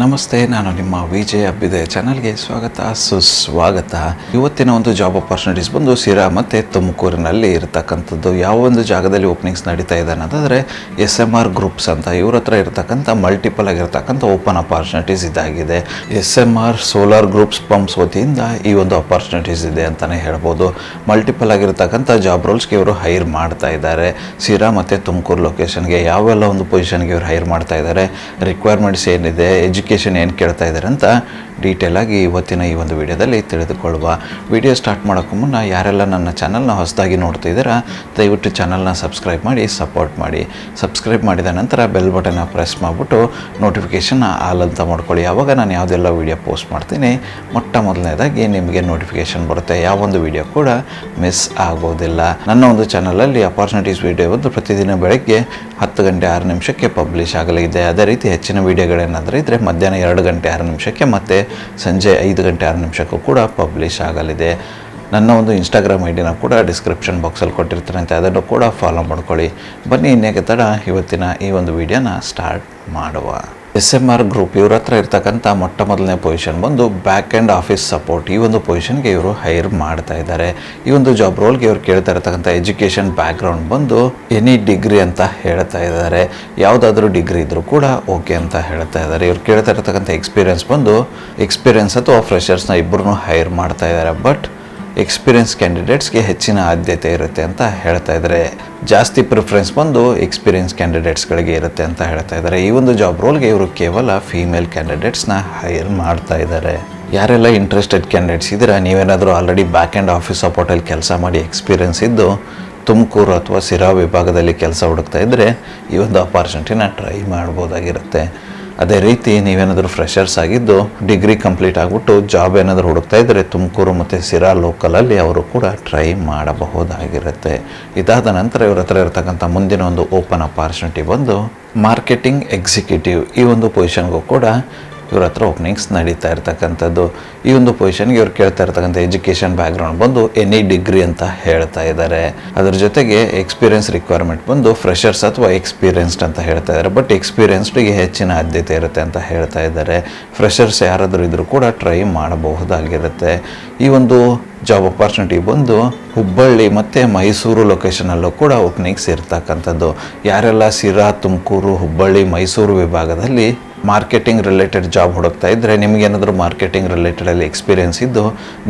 ನಮಸ್ತೆ, ನಾನು ನಿಮ್ಮ ವಿಜಯ್ ಅಬ್ಬಿದೆ. ಚಾನಲ್ಗೆ ಸ್ವಾಗತ, ಸುಸ್ವಾಗತ. ಇವತ್ತಿನ ಒಂದು ಜಾಬ್ ಅಪಾರ್ಚುನಿಟೀಸ್ ಬಂದು ಸಿರಾ ಮತ್ತು ತುಮಕೂರಿನಲ್ಲಿ ಇರತಕ್ಕಂಥದ್ದು. ಯಾವ ಒಂದು ಜಾಗದಲ್ಲಿ ಓಪನಿಂಗ್ಸ್ ನಡೀತಾ ಇದೆ ಅನ್ನೋದಾದರೆ ಎಸ್ ಎಂ ಆರ್ ಗ್ರೂಪ್ಸ್ ಅಂತ ಇವ್ರ ಹತ್ರ ಇರತಕ್ಕಂಥ ಮಲ್ಟಿಪಲ್ ಆಗಿರ್ತಕ್ಕಂಥ ಓಪನ್ ಅಪಾರ್ಚುನಿಟೀಸ್ ಇದಾಗಿದೆ. S M R solar groups pumps ವತಿಯಿಂದ ಈ ಒಂದು ಅಪಾರ್ಚುನಿಟೀಸ್ ಇದೆ ಅಂತಲೇ ಹೇಳ್ಬೋದು. ಮಲ್ಟಿಪಲ್ ಆಗಿರ್ತಕ್ಕಂಥ ಜಾಬ್ ರೋಲ್ಸ್ಗೆ ಇವರು ಹೈರ್ ಮಾಡ್ತಾ ಇದ್ದಾರೆ. ಸಿರಾ ಮತ್ತು ತುಮಕೂರು ಲೊಕೇಶನ್ಗೆ ಯಾವೆಲ್ಲ ಒಂದು ಪೊಸಿಷನ್ಗೆ ಇವರು ಹೈರ್ ಮಾಡ್ತಾ ಇದ್ದಾರೆ? ರಿಕ್ವೈರ್ಮೆಂಟ್ಸ್ ಏನಿದೆ? ಎಜುಕೇಷನ್ ಏನು ಕೇಳ್ತಾ ಇದ್ದಾರೆ ಅಂತ ಡೀಟೇಲ್ ಆಗಿ ಇವತ್ತಿನ ಈ ಒಂದು ವಿಡಿಯೋದಲ್ಲಿ ತಿಳಿದುಕೊಳ್ಳುವ ವಿಡಿಯೋ ಸ್ಟಾರ್ಟ್ ಮಾಡೋಕ್ಕೂ ಮುನ್ನ ಯಾರೆಲ್ಲ ನನ್ನ ಚಾನಲ್ನ ಹೊಸದಾಗಿ ನೋಡ್ತಿದ್ದೀರಾ ದಯವಿಟ್ಟು ಚಾನಲ್ನ ಸಬ್ಸ್ಕ್ರೈಬ್ ಮಾಡಿ ಸಪೋರ್ಟ್ ಮಾಡಿ. ಸಬ್ಸ್ಕ್ರೈಬ್ ಮಾಡಿದ ನಂತರ ಬೆಲ್ ಬಟನ್ನ ಪ್ರೆಸ್ ಮಾಡಿಬಿಟ್ಟು ನೋಟಿಫಿಕೇಷನ್ ಆಲ್ ಅಂತ ಮಾಡ್ಕೊಳ್ಳಿ. ಆವಾಗ ನಾನು ಯಾವುದೆಲ್ಲ ವೀಡಿಯೋ ಪೋಸ್ಟ್ ಮಾಡ್ತೀನಿ, ಮೊಟ್ಟ ಮೊದಲನೇದಾಗಿ ನಿಮಗೆ ನೋಟಿಫಿಕೇಷನ್ ಬರುತ್ತೆ. ಯಾವೊಂದು ವಿಡಿಯೋ ಕೂಡ ಮಿಸ್ ಆಗೋದಿಲ್ಲ. ನನ್ನ ಒಂದು ಚಾನಲಲ್ಲಿ ಅಪಾರ್ಚುನಿಟೀಸ್ ವಿಡಿಯೋ ಒಂದು ಪ್ರತಿದಿನ ಬೆಳಗ್ಗೆ ಹತ್ತು ಗಂಟೆ ಆರು ನಿಮಿಷಕ್ಕೆ ಪಬ್ಲಿಷ್ ಆಗಲಿದೆ. ಅದೇ ರೀತಿ ಹೆಚ್ಚಿನ ವೀಡಿಯೋಗಳೇನಾದರೂ ಇದ್ದರೆ ಮಧ್ಯಾಹ್ನ ಎರಡು ಗಂಟೆ ಆರು ನಿಮಿಷಕ್ಕೆ ಮತ್ತು ಸಂಜೆ ಐದು ಗಂಟೆ ಆರು ನಿಮಿಷಕ್ಕೂ ಕೂಡ ಪಬ್ಲಿಷ್ ಆಗಲಿದೆ. ನನ್ನ ಒಂದು ಇನ್ಸ್ಟಾಗ್ರಾಮ್ ಐ ಡಿನ ಕೂಡ ಡಿಸ್ಕ್ರಿಪ್ಷನ್ ಬಾಕ್ಸಲ್ಲಿ ಕೊಟ್ಟಿರ್ತಾರಂತೆ ಅದನ್ನು ಕೂಡ ಫಾಲೋ ಮಾಡ್ಕೊಳ್ಳಿ. ಬನ್ನಿ ಇನ್ನೇಕೆ ತಡ? ಇವತ್ತಿನ ಈ ಒಂದು ವಿಡಿಯೋನ ಸ್ಟಾರ್ಟ್ ಮಾಡುವ. ಎಸ್ ಎಂ ಆರ್ ಗ್ರೂಪ್ ಇವ್ರ ಹತ್ರ ಇರ್ತಕ್ಕಂಥ ಮೊಟ್ಟ ಮೊದಲನೇ ಪೊಸಿಷನ್ ಬಂದು ಬ್ಯಾಕ್ ಆ್ಯಂಡ್ ಆಫೀಸ್ ಸಪೋರ್ಟ್ ಈ ಒಂದು ಪೊಸಿಷನ್ಗೆ ಇವರು ಹೈರ್ ಮಾಡ್ತಾ ಇದ್ದಾರೆ. ಈ ಒಂದು ಜಾಬ್ ರೋಲ್ಗೆ ಇವ್ರು ಕೇಳ್ತಾ ಇರ್ತಕ್ಕಂಥ ಎಜುಕೇಷನ್ ಬ್ಯಾಕ್ಗ್ರೌಂಡ್ ಬಂದು ಎನಿ ಡಿಗ್ರಿ ಅಂತ ಹೇಳ್ತಾ ಇದ್ದಾರೆ. ಯಾವುದಾದ್ರೂ ಡಿಗ್ರಿ ಇದ್ರೂ ಕೂಡ ಓಕೆ ಅಂತ ಹೇಳ್ತಾ ಇದ್ದಾರೆ. ಇವ್ರು ಕೇಳ್ತಾ ಇರ್ತಕ್ಕಂಥ ಎಕ್ಸ್ಪೀರಿಯನ್ಸ್ ಬಂದು ಎಕ್ಸ್ಪೀರಿಯನ್ಸ್ ಅಥವಾ ಫ್ರೆಷರ್ಸ್ನ ಇಬ್ಬರನ್ನೂ ಹೈರ್ ಮಾಡ್ತಾ ಇದ್ದಾರೆ. ಬಟ್ ಎಕ್ಸ್ಪೀರಿಯನ್ಸ್ ಕ್ಯಾಂಡಿಡೇಟ್ಸ್ಗೆ ಹೆಚ್ಚಿನ ಆದ್ಯತೆ ಇರುತ್ತೆ ಅಂತ ಹೇಳ್ತಾ ಇದ್ದಾರೆ. ಜಾಸ್ತಿ ಪ್ರಿಫರೆನ್ಸ್ ಬಂದು ಎಕ್ಸ್ಪೀರಿಯನ್ಸ್ ಕ್ಯಾಂಡಿಡೇಟ್ಸ್ಗಳಿಗೆ ಇರುತ್ತೆ ಅಂತ ಹೇಳ್ತಾ ಇದ್ದಾರೆ. ಈ ಒಂದು ಜಾಬ್ ರೋಲ್ಗೆ ಇವರು ಕೇವಲ ಫೀಮೇಲ್ ಕ್ಯಾಂಡಿಡೇಟ್ಸ್ನ ಹೈಯರ್ ಮಾಡ್ತಾ ಇದ್ದಾರೆ. ಯಾರೆಲ್ಲ ಇಂಟ್ರೆಸ್ಟೆಡ್ ಕ್ಯಾಂಡಿಡೇಟ್ಸ್ ಇದ್ದೀರಾ? ನೀವೇನಾದರೂ ಆಲ್ರೆಡಿ ಬ್ಯಾಕ್ ಆ್ಯಂಡ್ ಆಫೀಸ್ ಸಪೋರ್ಟಲ್ಲಿ ಕೆಲಸ ಮಾಡಿ ಎಕ್ಸ್ಪೀರಿಯನ್ಸ್ ಇದ್ದು ತುಮಕೂರು ಅಥವಾ ಸಿರಾ ವಿಭಾಗದಲ್ಲಿ ಕೆಲಸ ಹುಡುಕ್ತಾ ಇದ್ದರೆ ಈ ಒಂದು ಅಪಾರ್ಚುನಿಟಿನ ಟ್ರೈ ಮಾಡ್ಬೋದಾಗಿರುತ್ತೆ. ಅದೇ ರೀತಿ ನೀವೇನಾದರೂ ಫ್ರೆಷರ್ಸ್ ಆಗಿದ್ದು ಡಿಗ್ರಿ ಕಂಪ್ಲೀಟ್ ಆಗಿಬಿಟ್ಟು ಜಾಬ್ ಏನಾದರೂ ಹುಡುಕ್ತಾ ಇದ್ದರೆ ತುಮಕೂರು ಮತ್ತು ಸಿರಾ ಲೋಕಲಲ್ಲಿ ಅವರು ಕೂಡ ಟ್ರೈ ಮಾಡಬಹುದಾಗಿರುತ್ತೆ. ಇದಾದ ನಂತರ ಇವ್ರ ಹತ್ರ ಇರತಕ್ಕಂಥ ಮುಂದಿನ ಒಂದು ಓಪನ್ ಅಪಾರ್ಚುನಿಟಿ ಬಂದು ಮಾರ್ಕೆಟಿಂಗ್ ಎಕ್ಸಿಕ್ಯೂಟಿವ್ ಈ ಒಂದು ಪೊಸಿಷನ್ಗೂ ಕೂಡ ಇವ್ರ ಹತ್ರ ಓಪನಿಂಗ್ಸ್ ನಡೀತಾ ಇರ್ತಕ್ಕಂಥದ್ದು. ಈ ಒಂದು ಪೊಸಿಷನ್ಗೆ ಇವ್ರು ಕೇಳ್ತಾ ಇರ್ತಕ್ಕಂಥ ಎಜುಕೇಷನ್ ಬ್ಯಾಕ್ಗ್ರೌಂಡ್ ಬಂದು ಎನಿ ಡಿಗ್ರಿ ಅಂತ ಹೇಳ್ತಾ ಇದ್ದಾರೆ ಅದ್ರ ಜೊತೆಗೆ ಎಕ್ಸ್ಪೀರಿಯನ್ಸ್ ರಿಕ್ವೈರ್ಮೆಂಟ್ ಬಂದು ಫ್ರೆಷರ್ಸ್ ಅಥವಾ ಎಕ್ಸ್ಪೀರಿಯನ್ಸ್ಡ್ ಅಂತ ಹೇಳ್ತಾ ಇದ್ದಾರೆ ಬಟ್ ಎಕ್ಸ್ಪೀರಿಯನ್ಸ್ಡ್ಗೆ ಹೆಚ್ಚಿನ ಆದ್ಯತೆ ಇರುತ್ತೆ ಅಂತ ಹೇಳ್ತಾ ಇದ್ದಾರೆ ಫ್ರೆಷರ್ಸ್ ಯಾರಾದರೂ ಇದ್ದರೂ ಕೂಡ ಟ್ರೈ ಮಾಡಬಹುದಾಗಿರುತ್ತೆ. ಈ ಒಂದು ಜಾಬ್ ಅಪಾರ್ಚುನಿಟಿ ಬಂದು ಹುಬ್ಬಳ್ಳಿ ಮತ್ತು ಮೈಸೂರು ಲೊಕೇಶನಲ್ಲೂ ಕೂಡ ಓಪನಿಂಗ್ಸ್ ಇರ್ತಕ್ಕಂಥದ್ದು. ಯಾರೆಲ್ಲ ಸಿರಾ ತುಮಕೂರು, ಹುಬ್ಬಳ್ಳಿ, ಮೈಸೂರು ವಿಭಾಗದಲ್ಲಿ ಮಾರ್ಕೆಟಿಂಗ್ ರಿಲೇಟೆಡ್ ಜಾಬ್ ಹುಡುಕ್ತಾ ಇದ್ದರೆ ನಿಮಗೇನಾದರೂ ಮಾರ್ಕೆಟಿಂಗ್ ರಿಲೇಟೆಡಲ್ಲಿ ಎಕ್ಸ್ಪೀರಿಯನ್ಸ್ ಇದ್ದು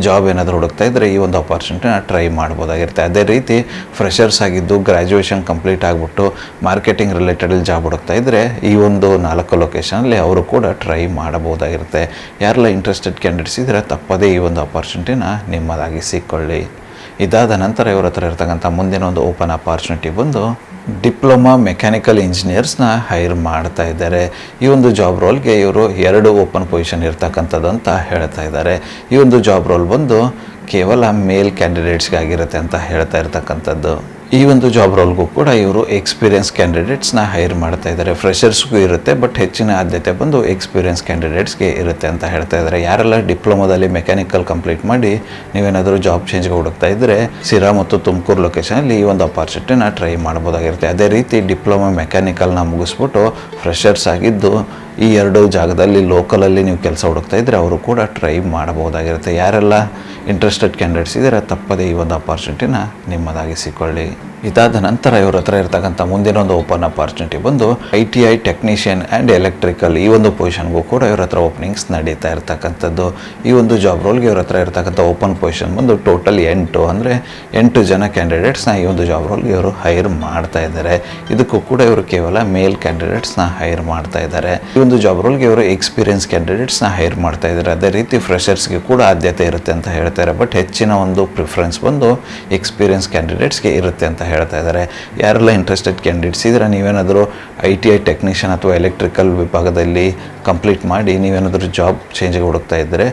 ಜಾಬ್ ಏನಾದರೂ ಹುಡುಕ್ತಾ ಇದ್ದರೆ ಈ ಒಂದು ಅಪಾರ್ಚುನಿಟಿನ ಟ್ರೈ ಮಾಡ್ಬೋದಾಗಿರುತ್ತೆ. ಅದೇ ರೀತಿ ಫ್ರೆಷರ್ಸ್ ಆಗಿದ್ದು ಗ್ರ್ಯಾಜುಯೇಷನ್ ಕಂಪ್ಲೀಟ್ ಆಗಿಬಿಟ್ಟು ಮಾರ್ಕೆಟಿಂಗ್ ರಿಲೇಟೆಡಲ್ಲಿ ಜಾಬ್ ಹುಡುಕ್ತಾ ಇದ್ದರೆ ಈ ಒಂದು ನಾಲ್ಕು ಲೊಕೇಶನಲ್ಲಿ ಅವರು ಕೂಡ ಟ್ರೈ ಮಾಡಬಹುದಾಗಿರುತ್ತೆ. ಯಾರೆಲ್ಲ ಇಂಟ್ರೆಸ್ಟೆಡ್ ಕ್ಯಾಂಡಿಡೇಟ್ಸ್ ಇದ್ದರೆ ತಪ್ಪದೇ ಈ ಒಂದು ಅಪಾರ್ಚುನಿಟಿನ ನಿಮ್ಮದಾಗಿಸಿಕೊಳ್ಳಿ. ಇದಾದ ನಂತರ ಇವರ ಹತ್ರ ಇರತಕ್ಕಂಥ ಮುಂದಿನ ಒಂದು ಓಪನ್ ಅಪಾರ್ಚುನಿಟಿ ಬಂದು ಡಿಪ್ಲೊಮಾ ಮೆಕ್ಯಾನಿಕಲ್ ಇಂಜಿನಿಯರ್ಸ್ನ ಹೈರ್ ಮಾಡ್ತಾ ಇದ್ದಾರೆ. ಈ ಒಂದು ಜಾಬ್ ರೋಲ್ಗೆ ಇವರು ಎರಡು ಓಪನ್ ಪೊಸಿಷನ್ ಇರ್ತಕ್ಕಂಥದ್ದು ಅಂತ ಹೇಳ್ತಾ ಇದ್ದಾರೆ. ಈ ಒಂದು ಜಾಬ್ ರೋಲ್ ಬಂದು ಕೇವಲ ಮೇಲ್ ಕ್ಯಾಂಡಿಡೇಟ್ಸ್ಗಾಗಿರುತ್ತೆ ಅಂತ ಹೇಳ್ತಾ ಇರ್ತಕ್ಕಂಥದ್ದು. ಈ ಒಂದು ಜಾಬ್ ರೋಲ್ಗೂ ಕೂಡ ಇವರು ಎಕ್ಸ್ಪೀರಿಯನ್ಸ್ ಕ್ಯಾಂಡಿಡೇಟ್ಸ್ನ ಹೈರ್ ಮಾಡ್ತಾ ಇದ್ದಾರೆ ಫ್ರೆಷರ್ಸ್ಗೂ ಇರುತ್ತೆ ಬಟ್ ಹೆಚ್ಚಿನ ಆದ್ಯತೆ ಬಂದು ಎಕ್ಸ್ಪೀರಿಯನ್ಸ್ ಕ್ಯಾಂಡಿಡೇಟ್ಸ್ಗೆ ಇರುತ್ತೆ ಅಂತ ಹೇಳ್ತಾ ಇದ್ದಾರೆ ಯಾರೆಲ್ಲ ಡಿಪ್ಲೊಮಾದಲ್ಲಿ ಮೆಕ್ಯಾನಿಕಲ್ ಕಂಪ್ಲೀಟ್ ಮಾಡಿ ನೀವೇನಾದರೂ ಜಾಬ್ ಚೇಂಜ್ಗೆ ಹುಡುಕ್ತಾ ಇದ್ದರೆ ಸಿರಾ ಮತ್ತು ತುಮಕೂರು ಲೊಕೇಶನಲ್ಲಿ ಈ ಒಂದು ಅಪಾರ್ಚುನಿಟಿನ ಟ್ರೈ ಮಾಡ್ಬೋದಾಗಿರುತ್ತೆ. ಅದೇ ರೀತಿ ಡಿಪ್ಲೊಮಾ ಮೆಕ್ಯಾನಿಕಲ್ನ ಮುಗಿಸ್ಬಿಟ್ಟು ಫ್ರೆಷರ್ಸ್ ಆಗಿದ್ದು ಈ ಎರಡು ಜಾಗದಲ್ಲಿ ಲೋಕಲಲ್ಲಿ ನೀವು ಕೆಲಸ ಹುಡುಕ್ತಾ ಇದ್ದರೆ ಅವರು ಕೂಡ ಟ್ರೈ ಮಾಡಬಹುದಾಗಿರುತ್ತೆ. ಯಾರೆಲ್ಲ ಇಂಟ್ರೆಸ್ಟೆಡ್ ಕ್ಯಾಂಡಿಡೇಟ್ಸ್ ಇದ್ದಾರೆ, ತಪ್ಪದೇ ಈ ಒಂದು ಅಪಾರ್ಚುನಿಟಿನ ನಿಮ್ಮದಾಗಿಸಿಕೊಳ್ಳಿ ಇದಾದ ನಂತರ ಇವ್ರ ಹತ್ರ ಇರ್ತಕ್ಕಂಥ ಮುಂದಿನ ಒಂದು ಓಪನ್ ಅಪಾರ್ಚುನಿಟಿ ಬಂದು I T I technician and electrical ಈ ಒಂದು ಪೊಸಿಷನ್ಗೂ ಕೂಡ ಇವ್ರ ಹತ್ರ ಓಪನಿಂಗ್ಸ್ ನಡೀತಾ ಇರ್ತಕ್ಕಂಥದ್ದು. ಈ ಒಂದು ಜಾಬ್ ರೋಲ್ಗೆ ಇವ್ರ ಹತ್ರ ಇರ್ತಕ್ಕಂಥ ಓಪನ್ ಪೊಸಿಷನ್ ಬಂದು ಟೋಟಲ್ ಎಂಟು ಅಂದರೆ ಎಂಟು ಜನ ಕ್ಯಾಂಡಿಡೇಟ್ಸ್ನ ಈ ಒಂದು ಜಾಬ್ ರೋಲ್ಗೆ ಇವರು ಹೈರ್ ಮಾಡ್ತಾ ಇದ್ದಾರೆ ಇದಕ್ಕೂ ಕೂಡ ಇವರು ಕೇವಲ ಮೇಲ್ ಕ್ಯಾಂಡಿಡೇಟ್ಸ್ನ ಹೈರ್ ಮಾಡ್ತಾ ಇದ್ದಾರೆ ಈ ಒಂದು ಜಾಬ್ ರೋಲ್ಗೆ ಇವರು ಎಕ್ಸ್ಪೀರಿಯನ್ಸ್ ಕ್ಯಾಂಡಿಡೇಟ್ಸ್ನ ಹೈರ್ ಮಾಡ್ತಾ ಇದ್ದಾರೆ ಅದೇ ರೀತಿ ಫ್ರೆಷರ್ಸ್ಗೆ ಕೂಡ ಆದ್ಯತೆ ಇರುತ್ತೆ ಅಂತ ಹೇಳ್ತಾರೆ ಬಟ್ ಹೆಚ್ಚಿನ ಒಂದು ಪ್ರಿಫರೆನ್ಸ್ ಬಂದು ಎಕ್ಸ್ಪೀರಿಯನ್ಸ್ ಕ್ಯಾಂಡಿಡೇಟ್ಸ್ಗೆ ಇರುತ್ತೆ ಅಂತ ಹೇಳ್ತಾ ಇದ್ದಾರೆ. ಯಾರೆಲ್ಲ ಇಂಟ್ರೆಸ್ಟೆಡ್ ಕ್ಯಾಂಡಿಡೇಟ್ಸ್ ಇದ್ದರೆ, ನೀವೇನಾದರೂ ಐ ಟಿ ಐ ಟೆಕ್ನಿಷಿಯನ್ ಅಥವಾ ಎಲೆಕ್ಟ್ರಿಕಲ್ ವಿಭಾಗದಲ್ಲಿ ಕಂಪ್ಲೀಟ್ ಮಾಡಿ ನೀವೇನಾದರೂ ಜಾಬ್ ಚೇಂಜ್ಗೆ ಹುಡುಕ್ತಾ ಇದ್ದರೆ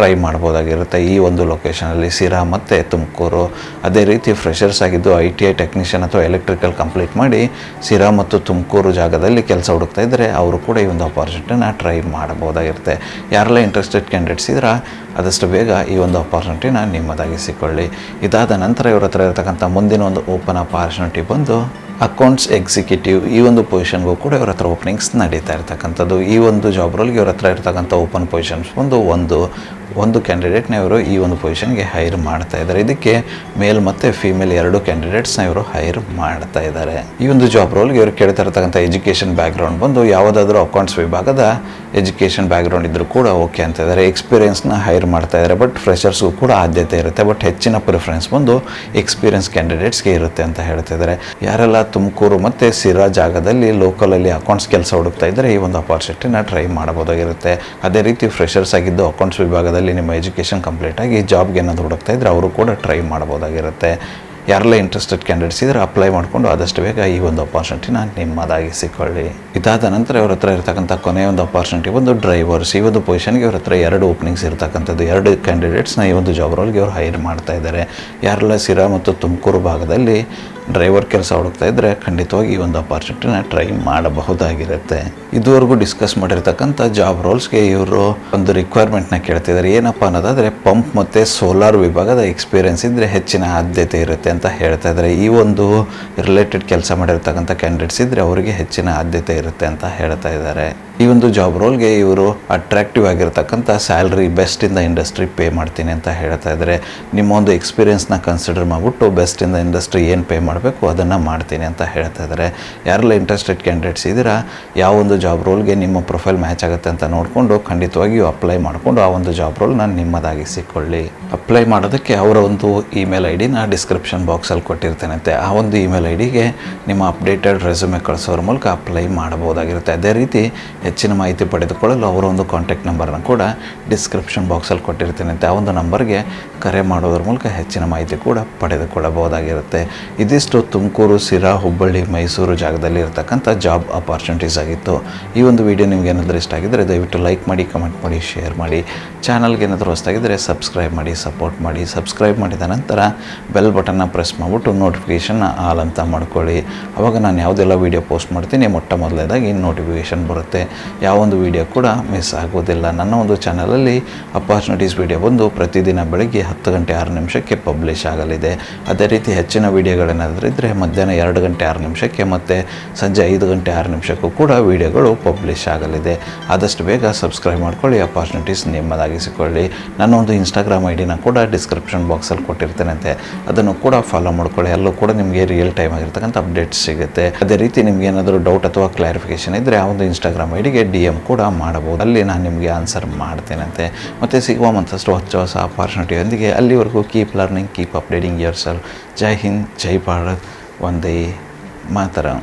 ಟ್ರೈ ಮಾಡ್ಬೋದಾಗಿರುತ್ತೆ ಈ ಒಂದು ಲೊಕೇಶನಲ್ಲಿ ಸಿರಾ ಮತ್ತು ತುಮಕೂರು. ಅದೇ ರೀತಿ ಫ್ರೆಷರ್ಸ್ ಆಗಿದ್ದು ಐ ಟಿ ಐ ಟೆಕ್ನಿಷಿಯನ್ ಅಥವಾ ಎಲೆಕ್ಟ್ರಿಕಲ್ ಕಂಪ್ಲೀಟ್ ಮಾಡಿ ಸಿರಾ ಮತ್ತು ತುಮಕೂರು ಜಾಗದಲ್ಲಿ ಕೆಲಸ ಹುಡುಕ್ತಾ ಇದ್ದರೆ ಅವರು ಕೂಡ ಈ ಒಂದು ಅಪಾರ್ಚುನಿಟಿನ ಟ್ರೈ ಮಾಡ್ಬೋದಾಗಿರುತ್ತೆ ಯಾರೆಲ್ಲ ಇಂಟ್ರೆಸ್ಟೆಡ್ ಕ್ಯಾಂಡಿಡೇಟ್ಸ್ ಇದ್ರೆ ಆದಷ್ಟು ಬೇಗ ಈ ಒಂದು ಅಪಾರ್ಚುನಿಟಿನ ನಿಮ್ಮದಾಗಿಸಿಕೊಳ್ಳಿ. ಇದಾದ ನಂತರ ಇವ್ರ ಹತ್ರ ಇರತಕ್ಕಂಥ ಮುಂದಿನ ಒಂದು ಓಪನ್ ಅಪಾರ್ಚುನಿಟಿ ಬಂದು ಅಕೌಂಟ್ಸ್ ಎಕ್ಸಿಕ್ಯೂಟಿವ್ ಈ ಒಂದು ಪೊಸಿಷನ್ಗೂ ಕೂಡ ಇವ್ರ ಹತ್ರ ಓಪನಿಂಗ್ಸ್ ನಡೀತಾ ಇರ್ತಕ್ಕಂಥದ್ದು. ಈ ಒಂದು ಜಾಬ್ ರೋಲ್ಗೆ ಇವ್ರ ಹತ್ರ ಇರ್ತಕ್ಕಂಥ ಓಪನ್ ಪೊಸಿಷನ್ಸ್ ಬಂದು ಒಂದು ಒಂದು ಕ್ಯಾಂಡಿಡೇಟ್ನ ಇವರು ಈ ಒಂದು ಪೊಸಿಷನ್ಗೆ ಹೈರ್ ಮಾಡ್ತಾ ಇದ್ದಾರೆ. ಇದಕ್ಕೆ ಮೇಲ್ ಮತ್ತು ಫೀಮೇಲ್ ಎರಡು ಕ್ಯಾಂಡಿಡೇಟ್ಸ್ನ ಇವರು ಹೈರ್ ಮಾಡ್ತಾ ಇದ್ದಾರೆ. ಈ ಒಂದು ಜಾಬ್ ರೋಲ್ಗೆ ಇವರು ಕೇಳ್ತಾ ಇರ್ತಕ್ಕಂಥ ಎಜುಕೇಷನ್ ಬ್ಯಾಕ್ಗ್ರೌಂಡ್ ಬಂದು ಯಾವುದಾದ್ರೂ ಅಕೌಂಟ್ಸ್ ವಿಭಾಗದ ಎಜುಕೇಷನ್ ಬ್ಯಾಕ್ಗ್ರೌಂಡ್ ಇದ್ದರೂ ಕೂಡ ಓಕೆ ಅಂತ ಇದ್ದಾರೆ ಎಕ್ಸ್ಪೀರಿಯನ್ಸ್ನ ಹೈರ್ ಮಾಡ್ತಾ ಇದ್ದಾರೆ ಬಟ್ ಫ್ರೆಷರ್ಸ್ಗೂ ಕೂಡ ಆದ್ಯತೆ ಇರುತ್ತೆ. ಬಟ್ ಹೆಚ್ಚಿನ ಪ್ರಿಫರೆನ್ಸ್ ಬಂದು ಎಕ್ಸ್ಪೀರಿಯನ್ಸ್ ಕ್ಯಾಂಡಿಡೇಟ್ಸ್ಗೆ ಇರುತ್ತೆ ಅಂತ ಹೇಳ್ತಾ ಇದ್ದಾರೆ ಯಾರೆಲ್ಲ ತುಮಕೂರು ಮತ್ತು ಸಿರಾ ಜಾಗದಲ್ಲಿ ಲೋಕಲಲ್ಲಿ ಅಕೌಂಟ್ಸ್ ಕೆಲಸ ಹುಡುಕ್ತಾ ಇದ್ದರೆ ಈ ಒಂದು ಅಪಾರ್ಚುನಿಟಿನ ಟ್ರೈ ಮಾಡಬಹುದಾಗಿರುತ್ತೆ. ಅದೇ ರೀತಿ ಫ್ರೆಷರ್ಸ್ ಆಗಿದ್ದು ಅಕೌಂಟ್ಸ್ ವಿಭಾಗದಲ್ಲಿ ನಿಮ್ಮ ಎಜುಕೇಷನ್ ಕಂಪ್ಲೀಟ್ ಆಗಿ ಜಾಬ್ಗೆ ಏನಾದರೂ ಹುಡುಕ್ತಾ ಇದ್ದರೆ ಅವರು ಕೂಡ ಟ್ರೈ ಮಾಡ್ಬೋದಾಗಿರುತ್ತೆ ಯಾರೆಲ್ಲ ಇಂಟ್ರೆಸ್ಟೆಡ್ ಕ್ಯಾಂಡಿಡೇಟ್ಸ್ ಇದ್ದರೆ ಅಪ್ಲೈ ಮಾಡಿಕೊಂಡು ಆದಷ್ಟು ಬೇಗ ಈ ಒಂದು ಅಪಾರ್ಚುನಿಟಿನ ನಿಮ್ಮದಾಗಿಸಿಕೊಳ್ಳಿ ಇದಾದ ನಂತರ ಇವ್ರ ಹತ್ರ ಇರತಕ್ಕಂಥ ಕೊನೆಯ ಒಂದು ಅಪಾರ್ಚುನಿಟಿ ಒಂದು ಡ್ರೈವರ್ಸ್ ಈ ಒಂದು ಪೊಸಿಷನ್ಗೆ ಇವ್ರ ಹತ್ರ ಎರಡು ಓಪನಿಂಗ್ಸ್ ಇರ್ತಕ್ಕಂಥದ್ದು, ಎರಡು ಕ್ಯಾಂಡಿಡೇಟ್ಸ್ನ ಈ ಒಂದು ಜಾಬ್ ರೋಲ್ಗೆ ಅವ್ರು ಹೈರ್ ಮಾಡ್ತಾ ಇದ್ದಾರೆ. ಯಾರೆಲ್ಲ ಸಿರಾ ಮತ್ತು ತುಮಕೂರು ಭಾಗದಲ್ಲಿ ಡ್ರೈವರ್ ಕೆಲಸ ಹುಡುಕ್ತಾ ಇದ್ದರೆ ಖಂಡಿತವಾಗಿ ಈ ಒಂದು ಅಪಾರ್ಚುನಿಟಿನ ಟ್ರೈ ಮಾಡಬಹುದಾಗಿರುತ್ತೆ. ಇದುವರೆಗೂ ಡಿಸ್ಕಸ್ ಮಾಡಿರ್ತಕ್ಕಂಥ ಜಾಬ್ ರೋಲ್ಸ್ಗೆ ಇವರು ಒಂದು ರಿಕ್ವೈರ್ಮೆಂಟ್ನ ಕೇಳ್ತಿದ್ದಾರೆ ಏನಪ್ಪ ಅನ್ನೋದಾದರೆ ಪಂಪ್ ಮತ್ತು ಸೋಲಾರ್ ವಿಭಾಗದ ಎಕ್ಸ್ಪೀರಿಯನ್ಸ್ ಇದ್ದರೆ ಹೆಚ್ಚಿನ ಆದ್ಯತೆ ಇರುತ್ತೆ ಅಂತ ಹೇಳ್ತಾ ಇದ್ದಾರೆ ಈ ಒಂದು ರಿಲೇಟೆಡ್ ಕೆಲಸ ಮಾಡಿರ್ತಕ್ಕಂಥ ಕ್ಯಾಂಡಿಡೇಟ್ಸ್ ಇದ್ದರೆ ಅವರಿಗೆ ಹೆಚ್ಚಿನ ಆದ್ಯತೆ ಇರುತ್ತೆ ಅಂತ ಹೇಳ್ತಾ ಇದ್ದಾರೆ ಈ ಒಂದು ಜಾಬ್ ರೋಲ್ಗೆ ಇವರು ಅಟ್ರಾಕ್ಟಿವ್ ಆಗಿರ್ತಕ್ಕಂಥ salary best in industry pay ಮಾಡ್ತೀನಿ ಅಂತ ಹೇಳ್ತಾ ಇದ್ದಾರೆ ನಿಮ್ಮ ಒಂದು ಎಕ್ಸ್ಪೀರಿಯನ್ಸ್ನ ಕನ್ಸಿಡರ್ ಮಾಡಿಬಿಟ್ಟು ಬೆಸ್ಟ್ ಇನ್ ಇಂಡಸ್ಟ್ರಿ ಏನು ಪೇ ಮಾಡಬೇಕು ಅದನ್ನು ಮಾಡ್ತೀನಿ ಅಂತ ಹೇಳ್ತಾ ಇದ್ದಾರೆ ಯಾರೆಲ್ಲ ಇಂಟ್ರೆಸ್ಟೆಡ್ ಕ್ಯಾಂಡಿಡೇಟ್ಸ್ ಇದ್ದೀರಾ, ಯಾವ ಒಂದು ಜಾಬ್ ರೋಲ್ಗೆ ನಿಮ್ಮ ಪ್ರೊಫೈಲ್ ಮ್ಯಾಚ್ ಆಗುತ್ತೆ ಅಂತ ನೋಡಿಕೊಂಡು ಖಂಡಿತವಾಗಿಯೂ ಅಪ್ಲೈ ಮಾಡಿಕೊಂಡು ಆ ಒಂದು ಜಾಬ್ ರೋಲ್ನ ನಿಮ್ಮದಾಗಿಸಿಕೊಳ್ಳಿ. ಅಪ್ಲೈ ಮಾಡೋದಕ್ಕೆ ಅವರ ಒಂದು ಇಮೇಲ್ ಐ ಡಿನ ಡಿಸ್ಕ್ರಿಪ್ಷನ್ ಬಾಕ್ಸಲ್ಲಿ ಕೊಟ್ಟಿರ್ತೇನಂತೆ. ಆ ಒಂದು ಇಮೇಲ್ ಐ ಡಿಗೆ ನಿಮ್ಮ ಅಪ್ಡೇಟೆಡ್ ರೆಸ್ಯೂಮೆ ಕಳಿಸೋರ ಮೂಲಕ ಅಪ್ಲೈ ಮಾಡಬಹುದಾಗಿರುತ್ತೆ. ಅದೇ ರೀತಿ ಹೆಚ್ಚಿನ ಮಾಹಿತಿ ಪಡೆದುಕೊಳ್ಳಲು ಅವರ ಒಂದು ಕಾಂಟ್ಯಾಕ್ಟ್ ನಂಬರನ್ನು ಕೂಡ ಡಿಸ್ಕ್ರಿಪ್ಷನ್ ಬಾಕ್ಸಲ್ಲಿ ಕೊಟ್ಟಿರ್ತೇನೆ. ಆ ಒಂದು ನಂಬರ್ಗೆ ಕರೆ ಮಾಡೋದ್ರ ಮೂಲಕ ಹೆಚ್ಚಿನ ಮಾಹಿತಿ ಕೂಡ ಪಡೆದುಕೊಳ್ಳಬಹುದಾಗಿರುತ್ತೆ. ಇದಿಷ್ಟು ತುಮಕೂರು ಸಿರಾ ಹುಬ್ಬಳ್ಳಿ, ಮೈಸೂರು ಜಾಗದಲ್ಲಿ ಇರತಕ್ಕಂಥ ಜಾಬ್ ಅಪಾರ್ಚುನಿಟೀಸ್ ಆಗಿತ್ತು. ಈ ಒಂದು ವಿಡಿಯೋ ನಿಮ್ಗೆ ಏನಾದರೂ ಇಷ್ಟ ಆಗಿದ್ದರೆ ದಯವಿಟ್ಟು ಲೈಕ್ ಮಾಡಿ ಕಮೆಂಟ್ ಮಾಡಿ ಶೇರ್ ಮಾಡಿ. ಚಾನಲ್ಗೆ ಏನಾದರೂ ಹೊಸ್ತಾಗಿದ್ದರೆ ಸಬ್ಸ್ಕ್ರೈಬ್ ಮಾಡಿ ಸಪೋರ್ಟ್ ಮಾಡಿ. ಸಬ್ಸ್ಕ್ರೈಬ್ ಮಾಡಿದ ನಂತರ ಬೆಲ್ ಬಟನ್ನ ಪ್ರೆಸ್ ಮಾಡಿಬಿಟ್ಟು ನೋಟಿಫಿಕೇಷನ್ನ ಆಲ್ ಅಂತ ಮಾಡ್ಕೊಳ್ಳಿ. ಅವಾಗ ನಾನು ಯಾವುದೆಲ್ಲ ವೀಡಿಯೋ ಪೋಸ್ಟ್ ಮಾಡ್ತೀನಿ, ಮೊಟ್ಟ ಮೊದಲನೇದಾಗಿ ನೋಟಿಫಿಕೇಷನ್ ಬರುತ್ತೆ. ಯಾವೊಂದು ವಿಡಿಯೋ ಕೂಡ ಮಿಸ್ ಆಗೋದಿಲ್ಲ. ನನ್ನ ಒಂದು ಚಾನಲಲ್ಲಿ ಅಪಾರ್ಚುನಿಟೀಸ್ ವಿಡಿಯೋ ಬಂದು ಪ್ರತಿದಿನ ಬೆಳಗ್ಗೆ ಹತ್ತು ಗಂಟೆ ಆರು ನಿಮಿಷಕ್ಕೆ ಪಬ್ಲಿಷ್ ಆಗಲಿದೆ. ಅದೇ ರೀತಿ ಹೆಚ್ಚಿನ ವಿಡಿಯೋಗಳೇನಾದರೂ ಇದ್ದರೆ ಮಧ್ಯಾಹ್ನ ಎರಡು ಗಂಟೆ ಆರು ನಿಮಿಷಕ್ಕೆ ಮತ್ತು ಸಂಜೆ ಐದು ಗಂಟೆ ಆರು ನಿಮಿಷಕ್ಕೂ ಕೂಡ ವಿಡಿಯೋಗಳು ಪಬ್ಲಿಷ್ ಆಗಲಿದೆ. ಆದಷ್ಟು ಬೇಗ ಸಬ್ಸ್ಕ್ರೈಬ್ ಮಾಡ್ಕೊಳ್ಳಿ ಅಪಾರ್ಚುನಿಟೀಸ್ ನಿಮ್ಮದಾಗಿಸಿಕೊಳ್ಳಿ. ನನ್ನ ಒಂದು ಇನ್ಸ್ಟಾಗ್ರಾಮ್ ಐ ಡಿನ ಕೂಡ ಡಿಸ್ಕ್ರಿಪ್ಷನ್ ಬಾಕ್ಸಲ್ಲಿ ಕೊಟ್ಟಿರ್ತೇನಂತೆ. ಅದನ್ನು ಕೂಡ ಫಾಲೋ ಮಾಡ್ಕೊಳ್ಳಿ. ಅಲ್ಲೂ ಕೂಡ ನಿಮಗೆ ರಿಯಲ್ ಟೈಮ್ ಆಗಿರ್ತಕ್ಕಂಥ ಅಪ್ಡೇಟ್ಸ್ ಸಿಗುತ್ತೆ. ಅದೇ ರೀತಿ ನಿಮ್ಗೆ ಏನಾದರೂ ಡೌಟ್ ಅಥವಾ ಕ್ಲಾರಿಫಿಕೇಶನ್ ಇದ್ದರೆ ಆ ಒಂದು ಇನ್ಸ್ಟಾಗ್ರಾಮ್ ಐ ಡಿಗೆ ಡಿ ಎಂ ಕೂಡ ಮಾಡಬಹುದು. ಅಲ್ಲಿ ನಾನು ನಿಮಗೆ ಆನ್ಸರ್ ಮಾಡ್ತೇನಂತೆ. ಮತ್ತು ಸಿಗುವ ಮತ್ತಷ್ಟು ಹೊಸ ಹೊಸ ಅಪಾರ್ಚುನಿಟಿಯೊಂದಿಗೆ ಅಲ್ಲಿವರೆಗೂ keep learning keep updating yourself ಜೈ ಹಿಂದ್, ಜೈ ಭಾರತ್. ಒಂದೇ ಮಾತರಂ.